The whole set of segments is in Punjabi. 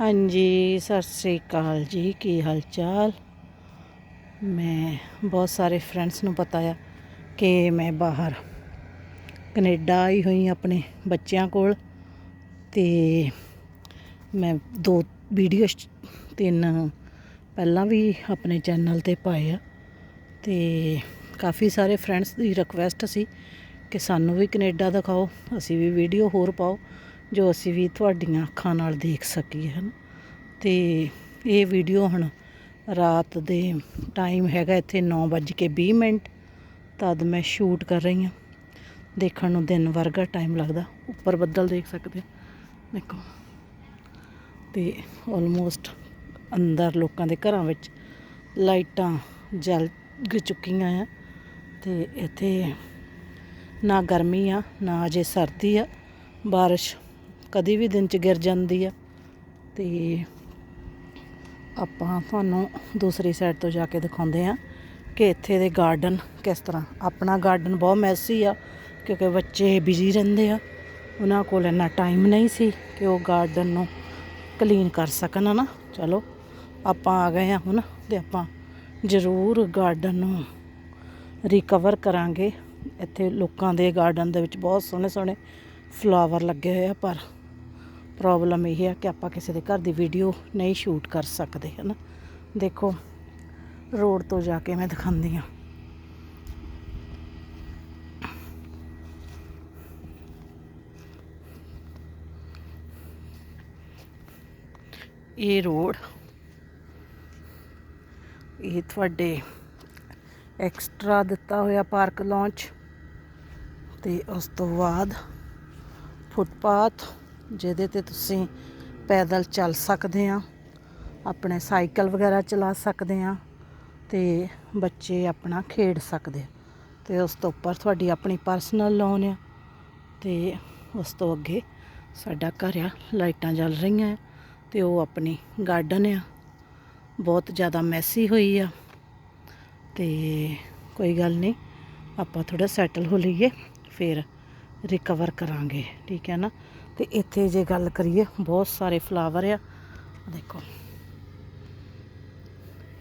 ਹਾਂਜੀ, ਸਤਿ ਸ੍ਰੀ ਅਕਾਲ ਜੀ। ਕੀ ਹਾਲ ਚਾਲ ਮੈਂ, ਬਹੁਤ ਸਾਰੇ ਫਰੈਂਡਸ ਨੂੰ ਪਤਾ ਆ ਕਿ ਮੈਂ ਬਾਹਰ ਕੈਨੇਡਾ ਆਈ ਹੋਈ ਆਪਣੇ ਬੱਚਿਆਂ ਕੋਲ ਤੇ ਮੈਂ ਦੋ ਵੀਡੀਓ ਤਿੰਨ ਪਹਿਲਾਂ ਵੀ ਆਪਣੇ ਚੈਨਲ ਤੇ ਪਾਏ ਆ ਤੇ ਕਾਫੀ ਸਾਰੇ ਫਰੈਂਡਸ ਦੀ ਰਿਕਵੈਸਟ ਸੀ ਕਿ ਸਾਨੂੰ ਵੀ ਕੈਨੇਡਾ ਦਿਖਾਓ, ਅਸੀਂ ਵੀ ਵੀਡੀਓ ਹੋਰ ਪਾਓ। ਜੋ ਅਸੀਂ ਵੀ ਤੁਹਾਡੀਆਂ ਅੱਖਾਂ ਨਾਲ ਦੇਖ ਸਕੀਏ, ਹਨ? ਤੇ ਇਹ ਵੀਡੀਓ ਹੁਣ ਰਾਤ ਦੇ ਟਾਈਮ ਹੈਗਾ ਇੱਥੇ 9:20 ਮਿੰਟ। ਤਦ ਮੈਂ ਸ਼ੂਟ ਕਰ ਰਹੀ ਹਾਂ। ਦੇਖਣ ਨੂੰ ਦਿਨ ਵਰਗਾ ਟਾਈਮ ਲੱਗਦਾ। ਉੱਪਰ ਬੱਦਲ ਦੇਖ ਸਕਦੇ ਹੋ। ਦੇਖੋ। ਤੇ ਆਲਮੋਸਟ ਅੰਦਰ ਲੋਕਾਂ ਦੇ ਘਰਾਂ ਵਿੱਚ ਲਾਈਟਾਂ ਜਲ ਚੁੱਕੀਆਂ ਆ। ਤੇ ਇੱਥੇ ਨਾ ਗਰਮੀ ਆ, ਨਾ ਅਜੇ ਸਰਦੀ ਆ। ਬਾਰਿਸ਼ ਕਦੀ ਵੀ ਦਿਨ ਚ ਗਿਰ ਜਾਂਦੀ ਆ। ਤੇ ਆਪਾਂ ਤੁਹਾਨੂੰ ਦੂਸਰੀ ਸਾਈਡ ਤੋਂ ਜਾ ਕੇ ਦਿਖਾਉਂਦੇ ਆ ਕਿ ਇੱਥੇ ਦੇ ਗਾਰਡਨ ਕਿਸ ਤਰ੍ਹਾਂ। ਆਪਣਾ ਗਾਰਡਨ ਬਹੁਤ ਮੈਸੀ ਆ, ਕਿਉਂਕਿ ਬੱਚੇ ਬਿਜ਼ੀ ਰਹਿੰਦੇ ਆ। ਉਹਨਾਂ ਕੋਲ ਇੰਨਾ ਟਾਈਮ ਨਹੀਂ ਸੀ ਕਿ ਉਹ ਗਾਰਡਨ ਨੂੰ ਕਲੀਨ ਕਰ ਸਕਣ ਨਾ ਚਲੋ, ਆਪਾਂ ਆ ਗਏ ਆ ਹੁਣ ਤੇ ਆਪਾਂ ਜ਼ਰੂਰ ਗਾਰਡਨ ਨੂੰ ਰਿਕਵਰ ਕਰਾਂਗੇ। ਇੱਥੇ ਲੋਕਾਂ ਦੇ ਗਾਰਡਨ ਦੇ ਵਿੱਚ ਬਹੁਤ ਸੋਹਣੇ ਸੋਹਣੇ ਫਲਾਵਰ ਲੱਗੇ ਹੋਏ ਆ, ਪਰ ਪ੍ਰੋਬਲਮ ਇਹ ਹੈ ਕਿ ਆਪਾਂ ਕਿਸੇ ਦੇ ਘਰ ਦੀ ਵੀਡੀਓ ਨਹੀਂ ਸ਼ੂਟ ਕਰ ਸਕਦੇ, ਹਨ? ਦੇਖੋ ਰੋਡ ਤੋਂ ਜਾ ਕੇ ਮੈਂ ਦਿਖਾਉਂਦੀ ਹਾਂ। ਇਹ ਰੋਡ ਇਹ ਤੁਹਾਡੇ ਐਕਸਟਰਾ ਦਿੱਤਾ ਹੋਇਆ ਪਾਰਕ ਲਾਂਚ ਤੇ ਉਸ ਤੋਂ ਬਾਅਦ ਫੁੱਟਪਾਥ ਜਿਹਦੇ ਤੇ ਤੁਸੀਂ ਪੈਦਲ ਚੱਲ ਸਕਦੇ ਆ, ਆਪਣੇ ਸਾਈਕਲ ਵਗੈਰਾ ਚਲਾ ਸਕਦੇ ਆ ਤੇ ਬੱਚੇ ਆਪਣਾ ਖੇਡ ਸਕਦੇ ਆ। ਤੇ ਉਸ ਤੋਂ ਉੱਪਰ ਤੁਹਾਡੀ ਆਪਣੀ ਪਰਸਨਲ ਲੋਨ ਆ ਤੇ ਉਸ ਤੋਂ ਅੱਗੇ ਸਾਡਾ ਘਰ ਆ, ਲਾਈਟਾਂ ਜਲ ਰਹੀਆਂ ਆ ਤੇ ਉਹ ਆਪਣੀ ਗਾਰਡਨ ਆ। ਬਹੁਤ ਜ਼ਿਆਦਾ ਮੈਸੀ ਹੋਈ ਆ ਤੇ ਕੋਈ ਗੱਲ ਨਹੀਂ, ਆਪਾਂ ਥੋੜਾ ਸੈਟਲ ਹੋ ਲਈਏ, ਫਿਰ ਰਿਕਵਰ ਕਰਾਂਗੇ, ਠੀਕ ਹੈ ਨਾ? ਤੇ ਇੱਥੇ ਜੇ ਗੱਲ ਕਰੀਏ, ਬਹੁਤ ਸਾਰੇ ਫਲਾਵਰ ਆ। ਦੇਖੋ।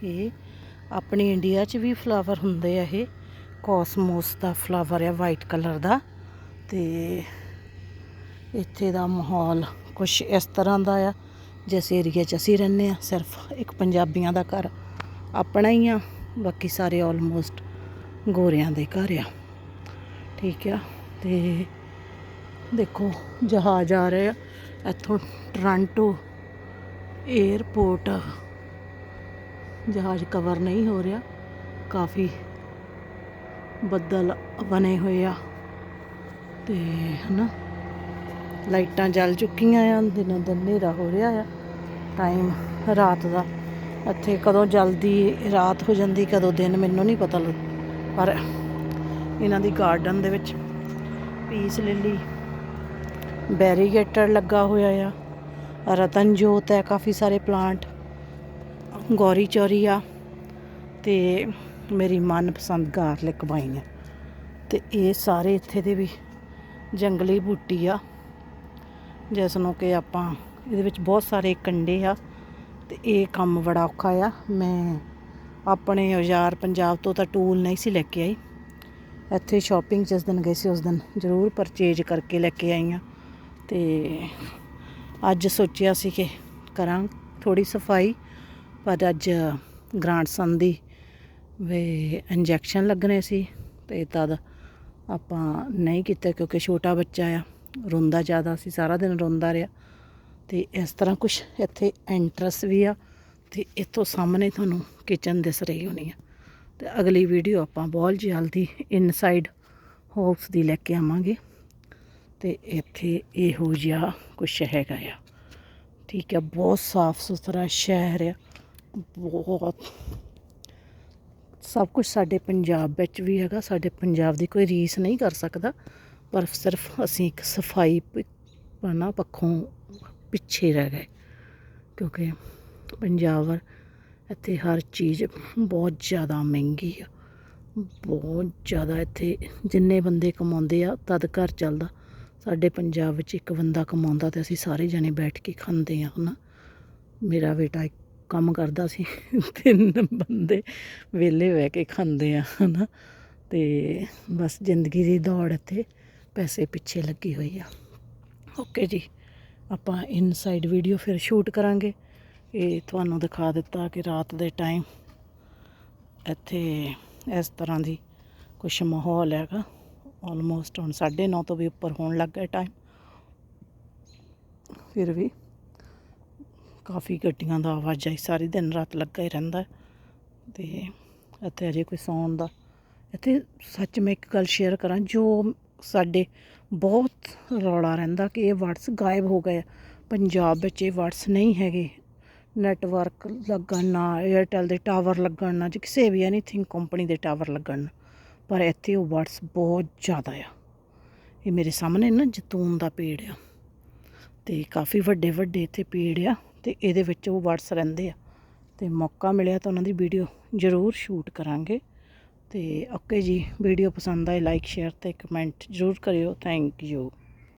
ਇਹ ਆਪਣੀ ਇੰਡੀਆ 'ਚ ਵੀ ਫਲਾਵਰ ਹੁੰਦੇ ਆ ਇਹ। ਕੋਸਮੋਸ ਦਾ ਫਲਾਵਰ ਆ ਵਾਈਟ ਕਲਰ ਦਾ। ਤੇ ਇੱਥੇ ਦਾ ਮਾਹੌਲ ਕੁਝ ਇਸ ਤਰ੍ਹਾਂ ਦਾ ਆ, ਜਿਸ ਏਰੀਆ 'ਚ ਅਸੀਂ ਰਹਿੰਦੇ ਆ ਸਿਰਫ ਇੱਕ ਪੰਜਾਬੀਆਂ ਦਾ ਘਰ ਆਪਣਾ ਹੀ ਆ, ਬਾਕੀ ਸਾਰੇ ਆਲਮੋਸਟ ਗੋਰਿਆਂ ਦੇ ਘਰ ਆ। ਠੀਕ ਆ। ਤੇ ਦੇਖੋ, ਜਹਾਜ਼ ਆ ਰਹੇ ਆ। ਇੱਥੋਂ ਟੋਰਾਂਟੋ 에ਅਰਪੋਰਟ ਜਹਾਜ਼ ਕਵਰ ਨਹੀਂ ਹੋ ਰਿਹਾ। ਕਾਫੀ ਬੱਦਲ ਬਣੇ ਹੋਏ ਆ। ਤੇ ਹਨਾ, ਲਾਈਟਾਂ ਜਲ ਚੁੱਕੀਆਂ ਆ। ਦਿਨੋਂ ਦਿਨ ਹਨੇਰਾ ਹੋ ਰਿਹਾ ਆ। ਟਾਈਮ ਰਾਤ ਦਾ। ਇੱਥੇ ਕਦੋਂ ਜਲਦੀ ਰਾਤ ਹੋ ਜਾਂਦੀ, ਕਦੋਂ ਦਿਨ, ਮੈਨੂੰ ਨਹੀਂ ਪਤਾ ਲੱਗ ਪਰ ਇਹਨਾਂ ਦੀ ਗਾਰਡਨ ਦੇ ਵਿੱਚ ਪੀਸ ਲਿਲੀ ਬੈਰੀਗੇਟਰ ਲੱਗਾ ਹੋਇਆ ਆ। ਰਤਨ ਜੋਤ ਹੈ, ਕਾਫੀ ਸਾਰੇ ਪਲਾਂਟ ਗੌਰੀ ਚੌਰੀ ਆ ਤੇ ਮੇਰੀ ਮਨਪਸੰਦ ਗਾਰਲਿਕ ਵਾਈਨ ਹੈ ਤੇ ਇਹ ਸਾਰੇ ਇੱਥੇ ਦੇ ਵੀ ਜੰਗਲੀ ਬੂਟੀ ਆ। ਜਿਸ ਨੂੰ ਕਿ ਆਪਾਂ ਇਹਦੇ ਵਿੱਚ ਬਹੁਤ ਸਾਰੇ ਕੰਡੇ ਆ ਤੇ ਇਹ ਕੰਮ ਬੜਾ ਔਖਾ ਆ। ਮੈਂ ਆਪਣੇ ਔਜ਼ਾਰ ਪੰਜਾਬ ਤੋਂ ਤਾਂ ਟੂਲ ਨਹੀਂ ਸੀ ਲੈ ਕੇ ਆਈ। ਇੱਥੇ ਸ਼ਾਪਿੰਗ ਜਿਸ ਦਿਨ ਗਏ ਸੀ, ਉਸ ਦਿਨ ਜ਼ਰੂਰ ਪਰਚੇਜ ਕਰਕੇ ਲੈ ਕੇ ਆਈ ਆ। ਤੇ ਅੱਜ ਸੋਚਿਆ ਸੀ ਕਿ ਕਰਾਂ ਥੋੜੀ ਸਫ਼ਾਈ, ਪਰ ਅੱਜ ਗ੍ਰਾਂਟਸਨ ਦੀ ਵੇ ਇੰਜੈਕਸ਼ਨ ਲੱਗਣੇ ਸੀ ਤੇ ਤਦ ਆਪਾਂ ਨਹੀਂ ਕੀਤਾ ਕਿਉਂਕਿ ਛੋਟਾ ਬੱਚਾ ਆ, ਰੋਂਦਾ ਜ਼ਿਆਦਾ ਸੀ, ਸਾਰਾ ਦਿਨ ਰੋਂਦਾ ਰਿਹਾ ਤੇ ਇਸ ਤਰ੍ਹਾਂ ਕੁਝ ਇੱਥੇ ਐਂਟਰਸ ਵੀ ਆ ਤੇ ਇੱਥੋਂ ਸਾਹਮਣੇ ਤੁਹਾਨੂੰ ਕਿਚਨ ਦਿਸ ਰਹੀ ਹੋਣੀ ਆ। ਤੇ ਅਗਲੀ ਵੀਡੀਓ ਆਪਾਂ ਬਹੁਤ ਜਲਦੀ ਇਨਸਾਈਡ ਹੋਪਸ ਦੀ ਲੈ ਕੇ ਆਵਾਂਗੇ। ਤੇ ਇੱਥੇ ਇਹੋ ਜਿਹਾ ਕੁਝ ਹੈਗਾ ਆ। ਠੀਕ ਹੈ ਬਹੁਤ ਸਾਫ਼ ਸੁਥਰਾ ਸ਼ਹਿਰ ਆ। ਬਹੁਤ ਸਭ ਕੁਝ ਸਾਡੇ ਪੰਜਾਬ ਵਿੱਚ ਵੀ ਹੈਗਾ, ਸਾਡੇ ਪੰਜਾਬ ਦੀ ਕੋਈ ਰੀਸ ਨਹੀਂ ਕਰ ਸਕਦਾ। ਪਰ ਸਿਰਫ ਅਸੀਂ ਇੱਕ ਸਫ਼ਾਈ ਪਨਾ ਪੱਖੋਂ ਪਿੱਛੇ ਰਹਿ ਗਏ। ਕਿਉਂਕਿ ਪੰਜਾਬ ਇੱਥੇ ਹਰ ਚੀਜ਼ ਬਹੁਤ ਜ਼ਿਆਦਾ ਮਹਿੰਗੀ ਆ। ਬਹੁਤ ਜ਼ਿਆਦਾ ਇੱਥੇ ਜਿੰਨੇ ਬੰਦੇ ਕਮਾਉਂਦੇ ਆ, ਤਦ ਘਰ ਚੱਲਦਾ। ਸਾਡੇ ਪੰਜਾਬ ਵਿੱਚ ਇੱਕ ਬੰਦਾ ਕਮਾਉਂਦਾ ਤੇ ਅਸੀਂ ਸਾਰੇ ਜਣੇ ਬੈਠ ਕੇ ਖਾਂਦੇ ਆ ਹਨਾ? ਮੇਰਾ ਬੇਟਾ ਇੱਕ ਕੰਮ ਕਰਦਾ ਸੀ, ਤਿੰਨ ਬੰਦੇ ਵਿਹਲੇ ਬਹਿ ਕੇ ਖਾਂਦੇ ਆ, ਹਨਾ? ਤੇ ਬਸ ਜ਼ਿੰਦਗੀ ਦੀ ਦੌੜ ਇੱਥੇ ਪੈਸੇ ਪਿੱਛੇ ਲੱਗੀ ਹੋਈ ਆ। ਓਕੇ ਜੀ, ਆਪਾਂ ਇਨਸਾਈਡ ਵੀਡੀਓ ਫਿਰ ਸ਼ੂਟ ਕਰਾਂਗੇ। ਇਹ ਤੁਹਾਨੂੰ ਦਿਖਾ ਦਿੱਤਾ ਕਿ ਰਾਤ ਦੇ ਟਾਈਮ ਇੱਥੇ ਇਸ ਤਰ੍ਹਾਂ ਦੀ ਕੁਛ ਮਾਹੌਲ ਹੈਗਾ। ਆਲਮੋਸਟ ਹੁਣ 9:30 ਤੋਂ ਵੀ ਉੱਪਰ ਹੋਣ ਲੱਗ ਗਿਆ ਟਾਈਮ ਫਿਰ ਵੀ ਕਾਫੀ ਗੱਡੀਆਂ ਦਾ ਆਵਾਜਾਈ ਸਾਰੀ ਦਿਨ ਰਾਤ ਲੱਗਾ ਹੀ ਰਹਿੰਦਾ ਹੈ। ਤੇ ਇੱਥੇ ਅਜੇ ਕੋਈ ਸੌਣ ਦਾ ਇੱਥੇ ਸੱਚ ਮੈਂ ਇੱਕ ਗੱਲ ਸ਼ੇਅਰ ਕਰਾਂ, ਜੋ ਸਾਡੇ ਬਹੁਤ ਰੌਲਾ ਰਹਿੰਦਾ ਕਿ ਇਹ ਵਰਡਸ ਗਾਇਬ ਹੋ ਗਏ ਆ। ਪੰਜਾਬ ਵਿੱਚ ਇਹ ਵਰਡਸ ਨਹੀਂ ਹੈਗੇ ਨੈਟਵਰਕ ਲੱਗਣ ਨਾ ਏਅਰਟੈਲ ਦੇ ਟਾਵਰ ਲੱਗਣ ਨਾ ਜੇ ਕਿਸੇ ਵੀ ਐਨੀਥਿੰਗ ਕੰਪਨੀ ਦੇ ਟਾਵਰ ਲੱਗਣ ਨਾਲ ਪਰ ਇੱਥੇ ਉਹ ਵਰਡਸ ਬਹੁਤ ਜ਼ਿਆਦਾ ਆ। ਇਹ ਮੇਰੇ ਸਾਹਮਣੇ ਨਾ ਜੈਤੂਨ ਦਾ ਪੇੜ ਆ। ਤੇ ਕਾਫੀ ਵੱਡੇ ਵੱਡੇ ਇੱਥੇ ਪੇੜ ਆ ਤੇ ਇਹਦੇ ਵਿੱਚ ਉਹ ਵਰਡਸ ਰਹਿੰਦੇ ਆ। ਤੇ ਮੌਕਾ ਮਿਲਿਆ ਤਾਂ ਉਹਨਾਂ ਦੀ ਵੀਡੀਓ ਜ਼ਰੂਰ ਸ਼ੂਟ ਕਰਾਂਗੇ। ਤੇ ਓਕੇ ਜੀ, ਵੀਡੀਓ ਪਸੰਦ ਆਏ, ਲਾਈਕ, ਸ਼ੇਅਰ ਤੇ ਕਮੈਂਟ ਜ਼ਰੂਰ ਕਰਿਓ। Thank you.